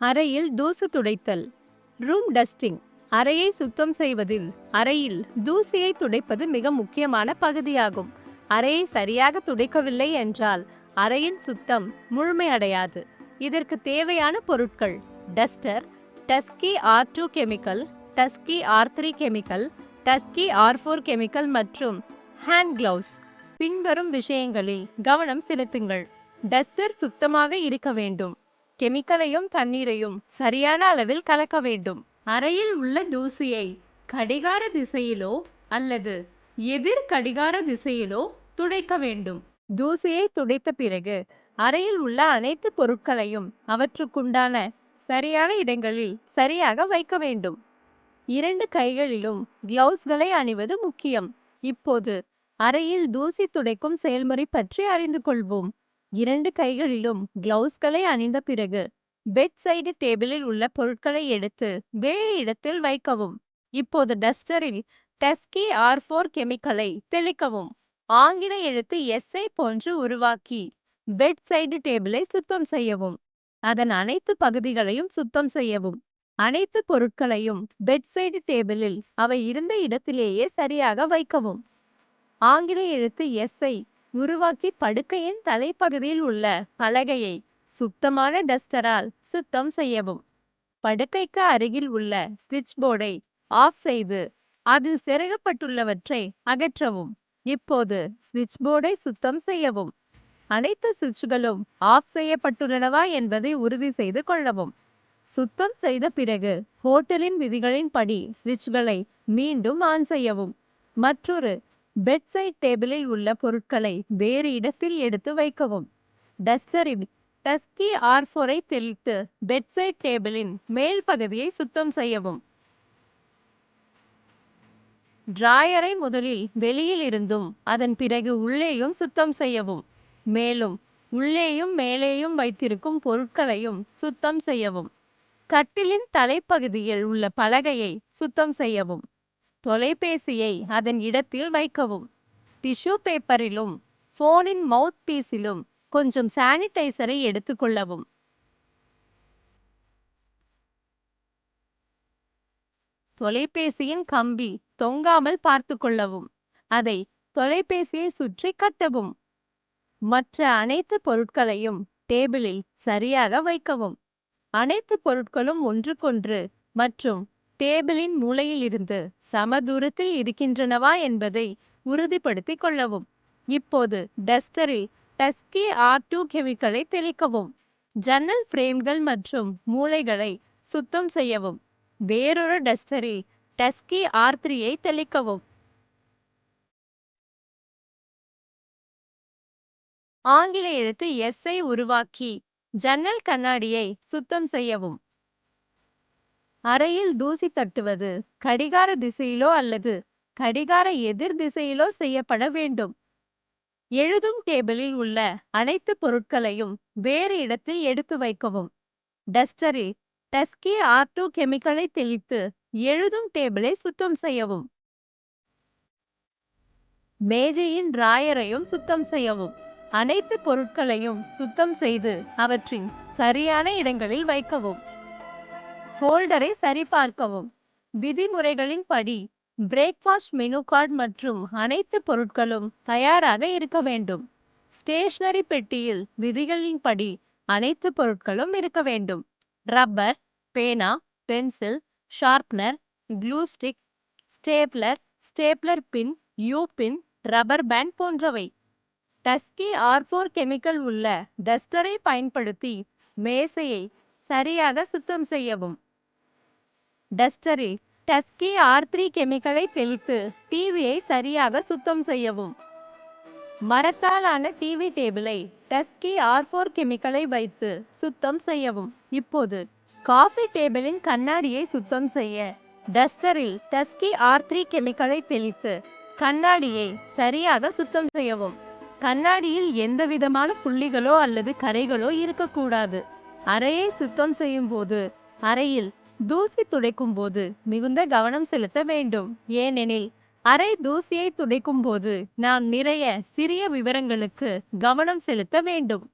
அறையில் தூசு துடைத்தல். Room dusting அறையை சுத்தம் செய்வதில் அறையில் தூசியை துடைப்பது மிக முக்கியமான பகுதியாகும். அறையை சரியாக துடைக்கவில்லை என்றால் அறையின் சுத்தம் முழுமையடையாது. இதற்கு தேவையான பொருட்கள் duster Taski R two chemical Taski R three chemical Taski R four chemical மற்றும் ஹேண்ட் கிளவுஸ் பின்வரும் விஷயங்களில் கவனம் செலுத்துங்கள். டஸ்டர் சுத்தமாக இருக்க வேண்டும். கெமிக்கலையும் தண்ணீரையும் சரியான அளவில் கலக்க வேண்டும். அறையில் உள்ள தூசியை கடிகார திசையிலோ அல்லது எதிர் கடிகார திசையிலோ துடைக்க வேண்டும். தூசியை துடைத்த பிறகு அறையில் உள்ள அனைத்து பொருட்களையும் அவற்றுக்குண்டான சரியான இடங்களில் சரியாக வைக்க வேண்டும். இரண்டு கைகளிலும் கிளவுஸ்களை அணிவது முக்கியம். இப்போது அறையில் தூசி துடைக்கும் செயல்முறை பற்றி அறிந்து கொள்வோம். இரண்டு கைகளிலும் கிளவுஸ்களை அணிந்த பிறகு பெட் சைடு டேபிளில் உள்ள பொருட்களை எடுத்து வேறு இடத்தில் வைக்கவும். இப்போது டஸ்டரில் டஸ்கி ஆர் ஃபோர் கெமிக்கலை தெளிக்கவும். ஆங்கில எழுத்து எஸ்ஐ போன்று உருவாக்கி பெட் சைடு டேபிளை சுத்தம் செய்யவும். அதன் அனைத்து பகுதிகளையும் சுத்தம் செய்யவும். அனைத்து பொருட்களையும் பெட் சைடு டேபிளில் அவை இருந்த இடத்திலேயே சரியாக வைக்கவும். ஆங்கில எழுத்து எஸ்ஐ உருவாக்கி படுக்கையின் தலைப்பகுதியில் உள்ள பலகையை சுத்தமான டஸ்டரால் சுத்தம் செய்யவும். படுக்கைக்கு அருகில் உள்ள ஸ்விட்ச் போர்டை ஆஃப் செய்து அதில் செருகப்பட்டுள்ளவற்றை அகற்றவும். இப்போது ஸ்விட்ச் போர்டை சுத்தம் செய்யவும். அனைத்து சுவிட்சுகளும் ஆஃப் செய்யப்பட்டுள்ளனவா என்பதை உறுதி செய்து கொள்ளவும். சுத்தம் செய்த பிறகு ஹோட்டலின் விதிகளின்படி சுவிட்சுகளை மீண்டும் ஆன் செய்யவும். மற்றொரு பெட் சைட் டேபிளில் உள்ள பொருட்களை வேறு இடத்தில் எடுத்து வைக்கவும். டஸ்டரில் டஸ்கி ஆர் ஃபோரை தெளித்து பெட் சைட் டேபிளின் மேல் பகுதியை சுத்தம் செய்யவும். டிராயரை முதலில் வெளியில் இருந்தும் அதன் பிறகு உள்ளேயும் சுத்தம் செய்யவும். மேலும் உள்ளேயும் மேலேயும் வைத்திருக்கும் பொருட்களையும் சுத்தம் செய்யவும். கட்டிலின் தலைப்பகுதியில் உள்ள பலகையை சுத்தம் செய்யவும். தொலைபேசியை அதன் இடத்தில் வைக்கவும். டிஷ்யூ பேப்பரிலும் போனின் மவுத் பீஸிலும் கொஞ்சம் சானிடைசரை எடுத்துக்கொள்ளவும் தொலைபேசியின் கம்பி தொங்காமல் பார்த்து கொள்ளவும். அதை தொலைபேசியை சுற்றி கட்டவும். மற்ற அனைத்து பொருட்களையும் டேபிளில் சரியாக வைக்கவும். அனைத்து பொருட்களும் ஒன்றுக்கொன்று மற்றும் டேபிளின் மூலையிலிருந்து சமதூரத்தில் சம தூரத்தில் இருக்கின்றனவா என்பதை உறுதிப்படுத்திக் கொள்ளவும். இப்போது டஸ்டரில் டஸ்கி ஆர் டூ கெமிக்கலை தெளிக்கவும். ஜன்னல் ஃப்ரேம்கள் மற்றும் மூலைகளை சுத்தம் செய்யவும். வேறொரு டஸ்டரில் டஸ்கி ஆர் த்ரீயை தெளிக்கவும். ஆங்கில எழுத்து எஸ்ஐ உருவாக்கி ஜன்னல் கண்ணாடியை சுத்தம் செய்யவும். அறையில் தூசி தட்டுவது கடிகார திசையிலோ அல்லது கடிகார எதிர் திசையிலோ செய்யப்பட வேண்டும். எழுதும் டேபிளில் உள்ள அனைத்து பொருட்களையும் வேறு இடத்தில் எடுத்து வைக்கவும். டஸ்டரில் டஸ்கி ஆர் டூ கெமிக்கலை தெளித்து எழுதும் டேபிளை சுத்தம் செய்யவும். மேஜையின் டிராயரையும் சுத்தம் செய்யவும். அனைத்து பொருட்களையும் சுத்தம் செய்து அவற்றின் சரியான இடங்களில் வைக்கவும். ஃபோல்டரை சரிபார்க்கவும். விதிமுறைகளின்படி பிரேக்ஃபாஸ்ட் மெனு கார்டு மற்றும் அனைத்து பொருட்களும் தயாராக இருக்க வேண்டும். ஸ்டேஷனரி பெட்டியில் விதிகளின்படி அனைத்து பொருட்களும் இருக்க வேண்டும். ரப்பர் பேனா pencil sharpener glue stick stapler stapler pin U pin rubber band போன்றவை. டஸ்கி ஆர் ஃபோர் கெமிக்கல் உள்ள டஸ்டரை பயன்படுத்தி மேசையை சரியாக சுத்தம் செய்யவும். டஸ்டரில் டஸ்கி ஆர் த்ரீ கெமிக்கலை தெளித்து டிவியை சரியாக சுத்தம் செய்யவும். மரத்தாலான டிவி டேபிளை டஸ்கி ஆர் ஃபோர் கெமிக்கலை வைத்து சுத்தம் செய்யவும். இப்போது காஃபி டேபிளின் கண்ணாடியை சுத்தம் செய்ய டஸ்டரில் டஸ்கி ஆர் த்ரீ கெமிக்கலை தெளித்து கண்ணாடியை சரியாக சுத்தம் செய்யவும். கண்ணாடியில் எந்த விதமான புள்ளிகளோ அல்லது கரைகளோ இருக்கக்கூடாது. அறையை சுத்தம் செய்யும் போது அறையில் தூசி துடைக்கும் போது மிகுந்த கவனம் செலுத்த வேண்டும். ஏனெனில் அறை தூசியை துடைக்கும் போது நாம் நிறைய சிறிய விவரங்களுக்கு கவனம் செலுத்த வேண்டும்.